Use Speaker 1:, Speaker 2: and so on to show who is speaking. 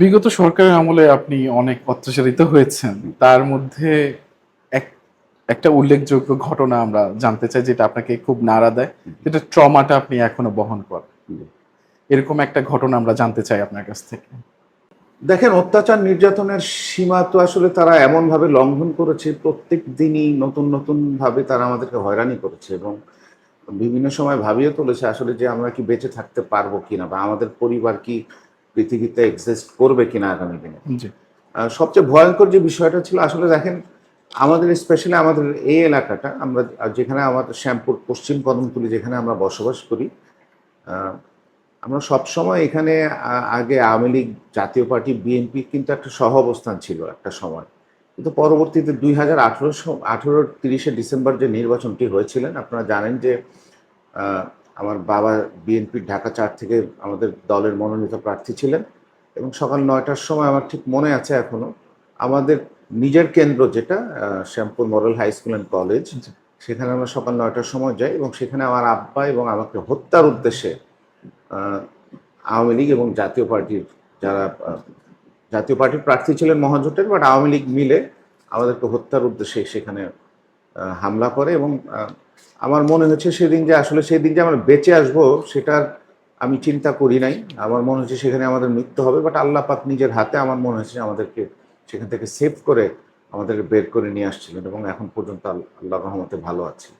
Speaker 1: বিগত সরকারের আমলে আপনি অনেক অত্যাচারিত হয়েছেন। তার মধ্যে এক, একটা উল্লেখযোগ্য ঘটনা আমরা জানতে চাই যেটা আপনাকে খুব নাড়া দেয়। যেটা ট্রমাটা আপনি এখনও বহন করেন। এরকম একটা ঘটনা আমরা জানতে চাই আপনার কাছ থেকে।
Speaker 2: দেখেন, অত্যাচার নির্যাতনের সীমা তো আসলে তারা এমন ভাবে লঙ্ঘন করেছে, প্রত্যেক দিনই নতুন নতুন ভাবে তারা আমাদেরকে হয়রানি করেছে এবং বিভিন্ন সময় ভাবিয়ে তুলেছে আসলে যে আমরা কি বেঁচে থাকতে পারব কিনা বা আমাদের পরিবার কি পৃথিবীতে এক্সিস্ট করবে কিনা আগামী দিনে। সবচেয়ে ভয়ঙ্কর যে বিষয়টা ছিল আসলে দেখেন আমাদের স্পেশালি আমাদের এই এলাকাটা আমরা যেখানে আমাদের শ্যামপুর পশ্চিম কদমতলি যেখানে আমরা বসবাস করি আমরা সবসময় এখানে আগে আওয়ামী লীগ জাতীয় পার্টি বিএনপি কিন্তু একটা সহ অবস্থান ছিল একটা সময়। কিন্তু পরবর্তীতে দুই হাজার আঠেরোশো আঠেরো তিরিশে ডিসেম্বর যে নির্বাচনটি হয়েছিলেন আপনারা জানেন যে আমার বাবা বিএনপির ঢাকা চার থেকে আমাদের দলের মনোনীত প্রার্থী ছিলেন এবং সকাল নয়টার সময় আমার ঠিক মনে আছে এখনও আমাদের নিজের কেন্দ্র যেটা Shyampur model high school and college সেখানে আমরা সকাল নয়টার সময় যাই এবং সেখানে আমার আব্বা এবং আমাকে হত্যার উদ্দেশ্যে আওয়ামী লীগ এবং জাতীয় পার্টির যারা জাতীয় পার্টির প্রার্থী ছিলেন মহাজোটের বাট আওয়ামী লীগ মিলে আমাদেরকে হত্যার উদ্দেশ্যে সেখানে হামলা করে এবং আমার মনে হচ্ছে সেদিন যে আসলে সেই দিন যে আমরা বেঁচে আসব, সেটার আমি চিন্তা করি নাই। আমার মনে হচ্ছে সেখানে আমাদের মৃত্যু হবে বাট আল্লাহ পাক নিজের হাতে আমার মনে হচ্ছে আমাদেরকে সেখান থেকে সেভ করে আমাদেরকে বের করে নিয়ে আসছিলেন এবং এখন পর্যন্ত আল- আল্লাহ রহমতে ভালো আছি।